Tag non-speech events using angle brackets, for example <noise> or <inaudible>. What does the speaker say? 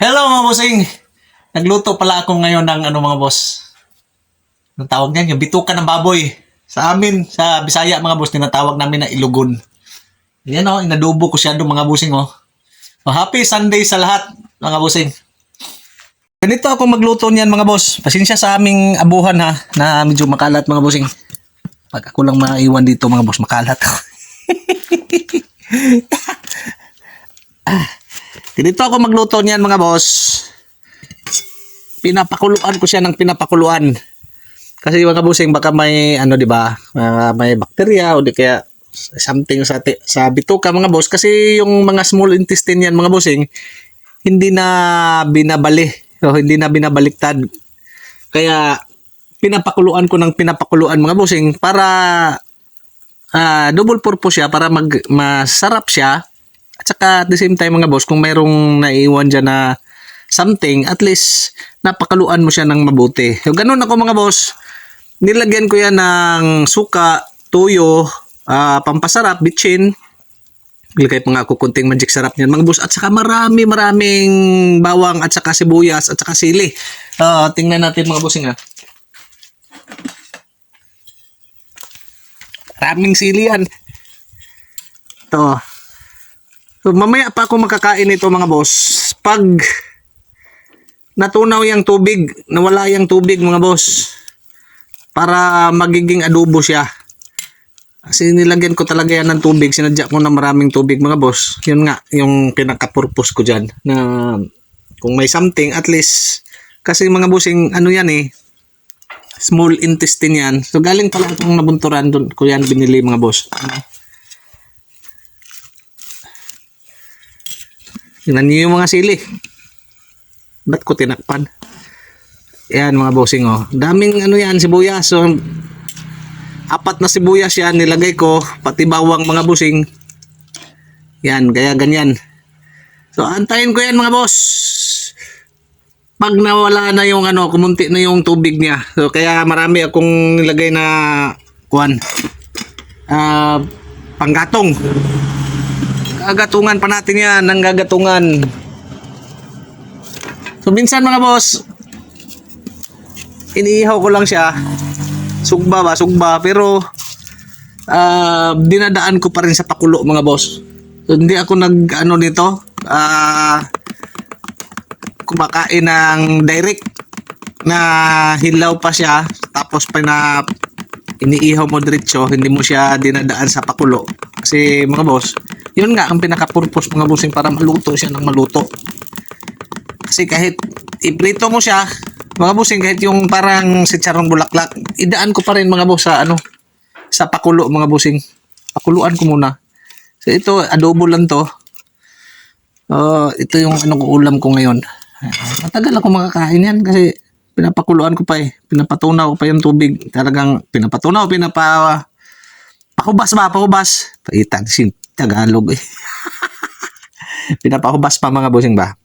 Hello mga bossing! Nagluto pala ako ngayon ng ano mga boss. Ang tawag niyan, yung bituka ng baboy. Sa amin, sa Bisaya mga boss, tinatawag namin na ilugon. Yan o, inadubo ko siya doon mga bossing o. Oh, happy Sunday sa lahat mga bossing. Ganito ako magluto niyan mga boss. Pasensya sa aming abuhan ha, na medyo makalat mga bossing. Pag ako lang maiwan dito mga boss, makalat ako. <laughs> Ganito ako magluto niyan mga boss. Pinapakuluan ko siya ng pinapakuluan. Kasi mga bossing baka may ano 'di ba? mga may bakterya o di kaya something sa sa bituka mga boss kasi yung mga small intestine yan mga bossing hindi na binabali o hindi na binabaliktad. Kaya pinapakuluan ko ng pinapakuluan mga bossing para ah, double purpose siya para mag masarap siya saka at the same time mga boss, kung mayroong naiwan dyan na something, at least napakaluan mo siya ng mabuti. So, ganun ako mga boss. Nilagyan ko yan ng suka, tuyo, ah, pampasarap, bitchin. Ilagay pa nga ako kunting magic sarap niyan mga boss. At saka marami maraming bawang at saka sibuyas at saka sili. Ah, tingnan natin mga bossing ha. Maraming sili yan. Ito. So, mamaya pa ako makakain ito mga boss. Pag natunaw yung tubig, nawala yung tubig mga boss. Para magiging adobo siya. Kasi nilagyan ko talaga yan ng tubig. Sinadya ko na maraming tubig mga boss. Yun nga, yung pinaka-purpose ko dyan. Na kung may something, at least, kasi mga bossing, ano yan eh, small intestine yan. So galing pala itong nabunturan doon ko yan binili mga boss. Tingnan niyo yung mga sili. Ba't ko tinakpan? Yan mga bossing oh. Daming ano yan, sibuyas. So, apat na sibuyas yan nilagay ko. Pati bawang mga bossing. Yan, kaya ganyan. So, antayin ko yan mga boss. Pag nawala na yung ano, kumunti na yung tubig niya. So, kaya marami akong nilagay na kuan. Ah, panggatong. Gagatungan pa natin yan, ng gagatungan. So minsan mga boss, iniihaw ko lang siya. Sugba ba, sugba. Pero, ah, dinadaan ko pa rin sa pakulo mga boss. So hindi ako nag, ano nito, ah, kumakain ng direct na hilaw pa siya tapos pa na iniihaw mo diretso hindi mo siya dinadaan sa pakulo kasi mga boss yun nga ang pinaka-purpose mga bossing para maluto siya ng maluto kasi kahit iprito mo siya mga bossing kahit yung parang sitsarong bulaklak idaan ko pa rin mga boss sa ano sa pakulo mga bossing pakuluan ko muna so ito adobo lang to Uh, ito yung ano ko ulam ko ngayon. Matagal ako makakain yan kasi pinapakuluan ko pa eh. Pinapatunaw ko pa yung tubig. Talagang pinapatunaw, pinapa... Pakubas ba? Pakubas. Si Tagalog <laughs> eh. pinapakubas pa mga bossing ba?